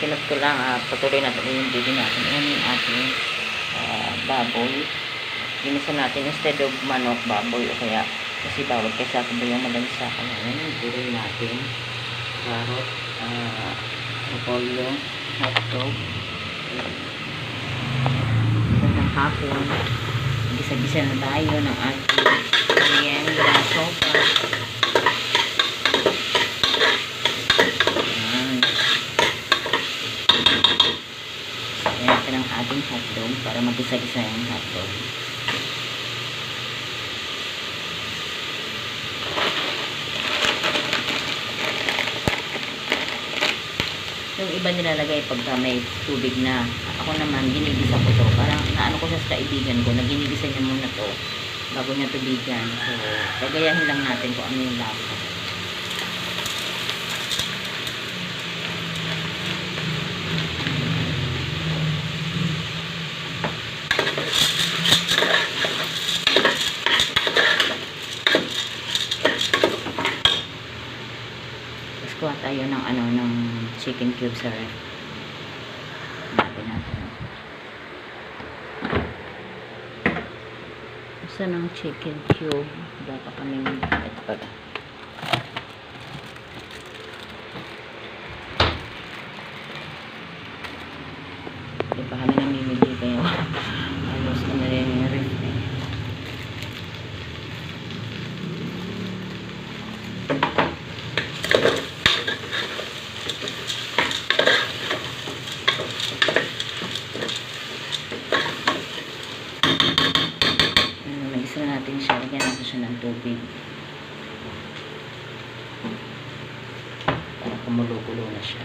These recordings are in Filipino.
kinat ko lang at patuloy natin yung video natin. Ayan yung ating ah, baboy. Ginisa natin instead of manok, baboy o kaya kasi bawal kasi ako ba yung malansa ka na. Yung tuloy natin. Carrot, uh, repolyo, hotdog. Magandang hapon. Gisa-gisa na tayo ng ating ayan, grasshopper. Ayan. Ayan natin ang ating hotdog para magisa-gisa yung hotdog. Yung iba nilalagay pagka may tubig na. Ako naman, ginigisa ko to. Parang naano ko siya sa kaibigan ko, na niya muna to bago niya tubigan. So, gagayahin lang natin kung ano yung lasa. Tayo ng ano, ng chicken cube sa ref. Natin natin. Ng chicken cube. Pa kami ito pala. Hindi pa kami namimili kayo. Alos na rin yung ref eh. Ano, nagisa natin siya. Lagyan natin siya ng tubig. Para kumulo-kulo na siya.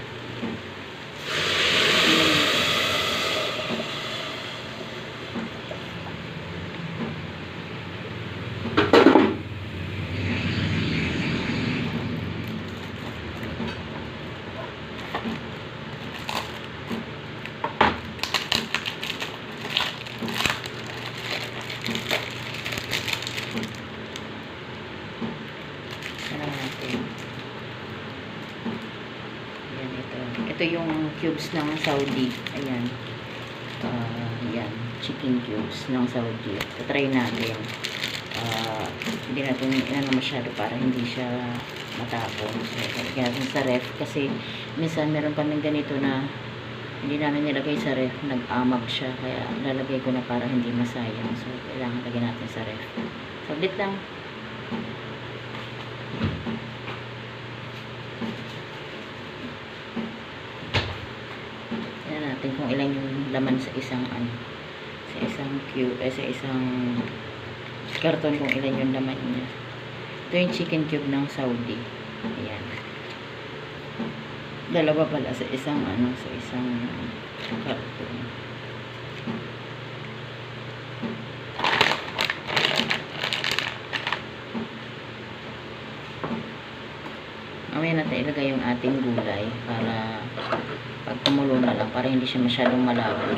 Sana natin. Ayan, ito. Yung cubes ng Saudi. Ayan. Ah, ayan. Chicken cubes ng Saudi. Tatry natin. Ah, hindi natin inano masyado para hindi siya matapon. So, natin sa ref. Kasi minsan meron kaming ganito na hindi namin nilagay sa ref. Nag-amag siya. Kaya lalagay ko na para hindi masayang. So, kailangan lagyan natin sa ref. Sabit lang. Tignan natin kung ilan yung laman sa isang ano, sa isang cube, eh, sa isang karton kung ilan yung laman niya. Ito yung chicken cube ng Saudi. Ayan. Dalawa pala sa isang ano, sa isang karton. Mamaya natin ilagay yung ating gulay para pag na lang para hindi siya masyadong malabo.